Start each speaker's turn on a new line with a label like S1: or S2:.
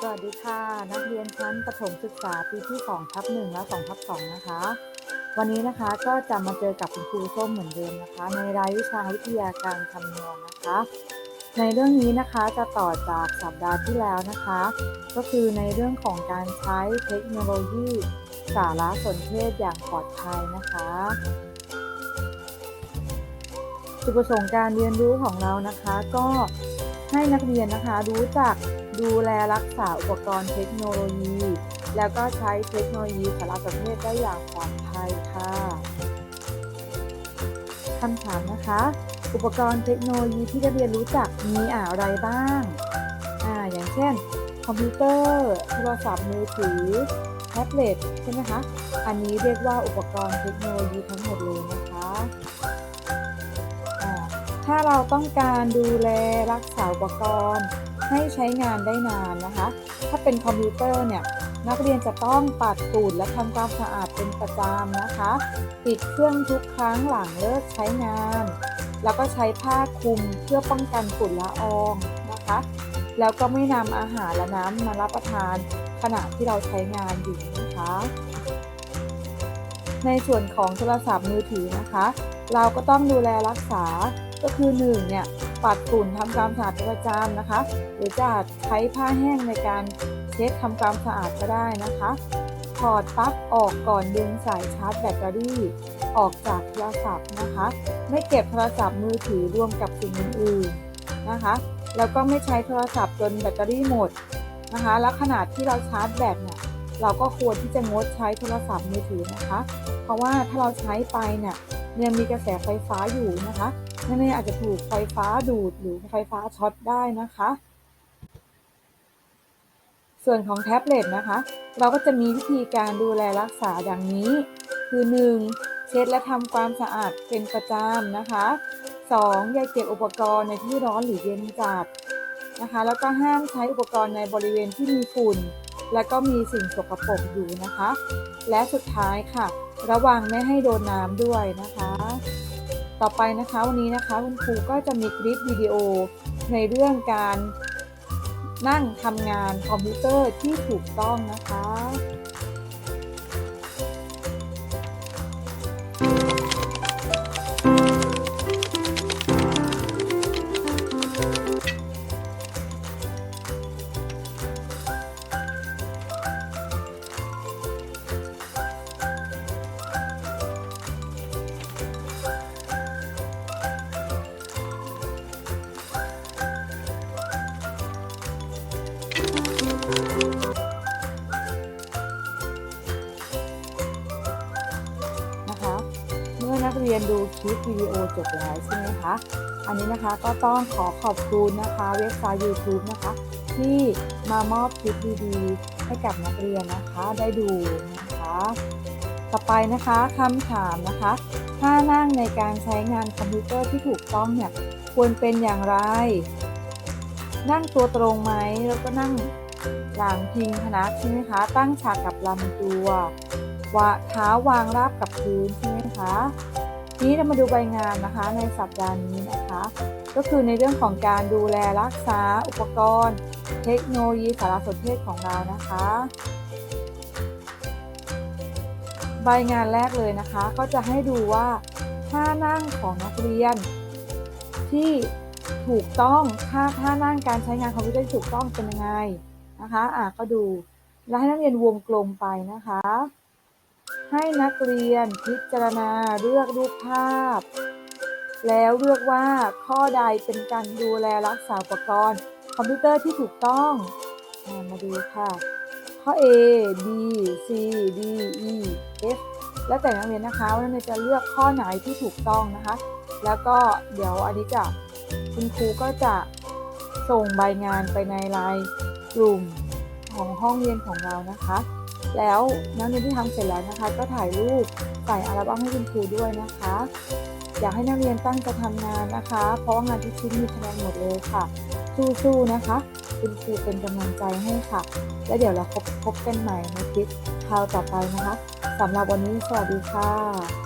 S1: สวัสดีค่ะ นักเรียนชั้นประถมศึกษาปีที่2ทับ1และ2ทับ2นะคะ วันนี้นะคะก็จะมาเจอกับคุณครูส้มเหมือนเดิมนะคะ ในรายวิชาวิทยาการคำนวณนะคะ ในเรื่องนี้นะคะจะต่อจากสัปดาห์ที่แล้วนะคะ ก็คือในเรื่องของการใช้เทคโนโลยี สารสนเทศอย่างปลอดภัยนะคะจุดประสงค์การเรียนรู้ของเรานะคะ ก็ให้นักเรียนนะคะรู้จัก ดูแลรักษาอุปกรณ์เทคโนโลยี แล้วก็ใช้เทคโนโลยีสารสนเทศได้อย่างปลอดภัยค่ะคำถามนะคะ อุปกรณ์เทคโนโลยีที่นักเรียนรู้จักมีอะไรบ้างอ่าอย่างเช่น คอมพิวเตอร์โทรศัพท์มือถือแท็บเล็ตใช่ไหมคะอันนี้เรียกว่าอุปกรณ์เทคโนโลยีทั้งหมดเลยนะคะถ้าเราต้องการดูแลรักษาอุปกรณ์ ให้ใช้งานได้นานนะคะ ถ้าเป็นคอมพิวเตอร์เนี่ยนักเรียนจะต้องปัดฝุ่นและทำความสะอาดเป็นประจำนะคะ ปิดเครื่องทุกครั้งหลังเลิกใช้งาน แล้วก็ใช้ผ้าคลุมเพื่อป้องกันฝุ่นละอองนะคะ แล้วก็ไม่นำอาหารและน้ำมารับประทานขณะที่เราใช้งานอยู่นะคะ ในส่วนของโทรศัพท์มือถือนะคะ เราก็ต้องดูแลรักษา ก็คือ1เนี่ยปัดฝุ่นทำความสะอาดประจำนะคะ หรือจะใช้ผ้าแห้งในการเช็ดทำความสะอาดก็ได้นะคะถอดปลั๊กออกก่อนดึงสายชาร์จแบตเตอรี่ ออกจากโทรศัพท์นะคะ ไม่เก็บโทรศัพท์มือถือรวมกับสิ่งอื่นๆนะคะ แล้วก็ไม่ใช้โทรศัพท์จนแบตเตอรี่หมดนะคะ แล้วขนาดที่เราชาร์จแบตเนี่ยเราก็ควรที่จะงดใช้โทรศัพท์มือถือนะคะ เพราะว่าถ้าเราใช้ไปเนี่ย ยังมีกระแสไฟฟ้าอยู่นะคะนั่นเองอาจจะถูกไฟฟ้าดูดหรือไฟฟ้าช็อตได้นะคะ ส่วนของแท็บเล็ตนะคะ เราก็จะมีวิธีการดูแลรักษาดังนี้ คือ 1. เช็ดและทำความสะอาดเป็นประจำนะคะ 2. อย่าเก็บอุปกรณ์ในที่ร้อนหรือเย็นจัดนะคะ แล้วก็ห้ามใช้อุปกรณ์ในบริเวณที่มีฝุ่น และก็มีสิ่งสกปรกอยู่นะคะ และสุดท้ายค่ะ ระวังไม่ให้โดนน้ำด้วยนะคะ ต่อไปนะคะวันนี้นะคะคุณครูก็จะมีคลิปวิดีโอในเรื่องการนั่งทำงานคอมพิวเตอร์ที่ถูกต้องนะคะนะคะ เรียนดูคลิปวิดีโอจบแล้วใช่ไหมคะ อันนี้นะคะก็ต้องขอขอบคุณนะคะเว็บไซต์ YouTube นะคะ ที่มามอบคลิปดีๆให้กับนักเรียนนะคะได้ดูนะคะ ต่อไปนะคะคำถามนะคะ ท่านั่งในการใช้งานคอมพิวเตอร์ที่ถูกต้องเนี่ยควรเป็นอย่างไร นั่งตัวตรงไหมแล้วก็นั่งหลังพิงพนักใช่ไหมคะ ตั้งฉากกับลำตัวว่าเท้าวางราบกับพื้นใช่ไหมคะ ทีนี้เรามาดูใบงานนะคะในสัปดาห์นี้นะคะ ก็คือในเรื่องของการดูแลรักษาอุปกรณ์ เทคโนโลยีสารสนเทศของเรานะคะ ใบงานแรกเลยนะคะ ก็จะให้ดูว่าท่านั่งของนักเรียน ที่ถูกต้องท่าท่านั่งการใช้งานคอมพิวเตอร์ถูกต้องเป็นยังไงนะคะอะก็ดูแล้วให้นักเรียนวงกลมไปนะคะ ให้นักเรียนพิจารณาเลือกรูปภาพ แล้วเลือกว่าข้อใดเป็นการดูแลรักษาอุปกรณ์คอมพิวเตอร์ที่ถูกต้องอามาดูค่ะ ข้อ A B C D E F แล้วแต่นักเรียนนะคะว่านักเรียนจะเลือกข้อไหนที่ถูกต้องนะคะ แล้วก็เดี๋ยวอันนี้จะคุณครูก็จะส่งใบงานไปในไลน์กลุ่มของห้องเรียนของเรานะคะ แล้วนักเรียนที่ทำเสร็จแล้วนะคะ ก็ถ่ายรูปใส่อัลบั้มให้คุณครูด้วยนะคะ อยากให้นักเรียนตั้งใจทำงานนะคะ เพราะว่างานทุกชิ้นมีคะแนนหมดเลยค่ะ สู้ๆนะคะ คุณครูเป็นกำลังใจให้ค่ะ และเดี๋ยวเราพบพบกันใหม่ในคลิปคราวต่อไปนะคะสำหรับวันนี้สวัสดีค่ะ